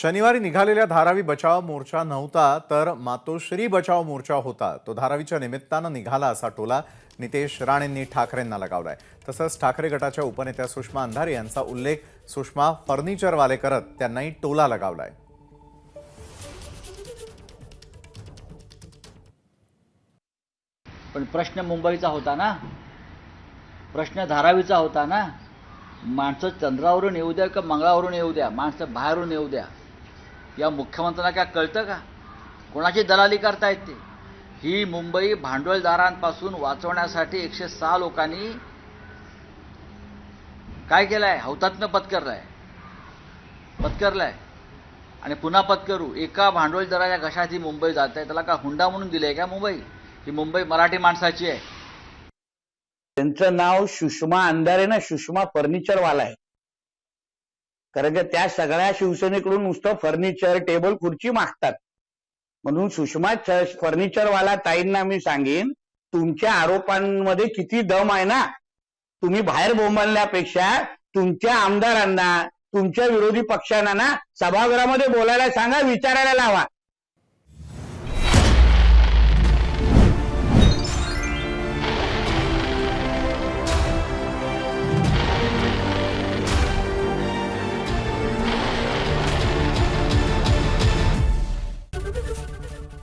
शनिवारी निघालेल्या धारावी बचाव मोर्चा नव्हता तर मातोश्री बचाव मोर्चा होता. तो धारावीच्या निमित्तानं निघाला असा टोला नितेश राणेंनी ठाकरेंना लगावलाय. तसंच ठाकरे गटाच्या उपनेत्या सुषमा अंधारे यांचा उल्लेख सुषमा फर्निचरवाले करत त्यांनाही टोला लगावलाय. पण प्रश्न मुंबईचा होता ना? प्रश्न धारावीचा होता ना? माणसं चंद्रावरून येऊ द्या का मंगळावरून येऊ द्या? माणसं बाहेरून येऊ द्या? या मुख्यमंत्र्यांना काय कळतं का? कोणाची दलाली करतायत ते? ही मुंबई भांडवलदारांपासून वाचवण्यासाठी एकशे सहा लोकांनी काय केलंय? हौतात्म्य पत्करलाय. पत्करलाय. आणि पुन्हा पत्करू. एका भांडवलदाराच्या घशात ही मुंबई जात आहे त्याला का हुंडा म्हणून दिले का मुंबई? ही मुंबई मराठी माणसाची आहे. त्यांचं नाव सुषमा अंधारे ना? सुषमा फर्निचरवाला आहे. कारण की त्या सगळ्या शिवसेनेकडून नुसतं फर्निचर टेबल खुर्ची मागतात. म्हणून सुषमा फर्निचरवाला ताईंना मी सांगेन तुमच्या आरोपांमध्ये किती दम आहे ना? तुम्ही बाहेर बोंबलण्यापेक्षा तुमच्या आमदारांना तुमच्या विरोधी पक्षांना ना सभागृहामध्ये बोलायला सांगा विचारायला लावा.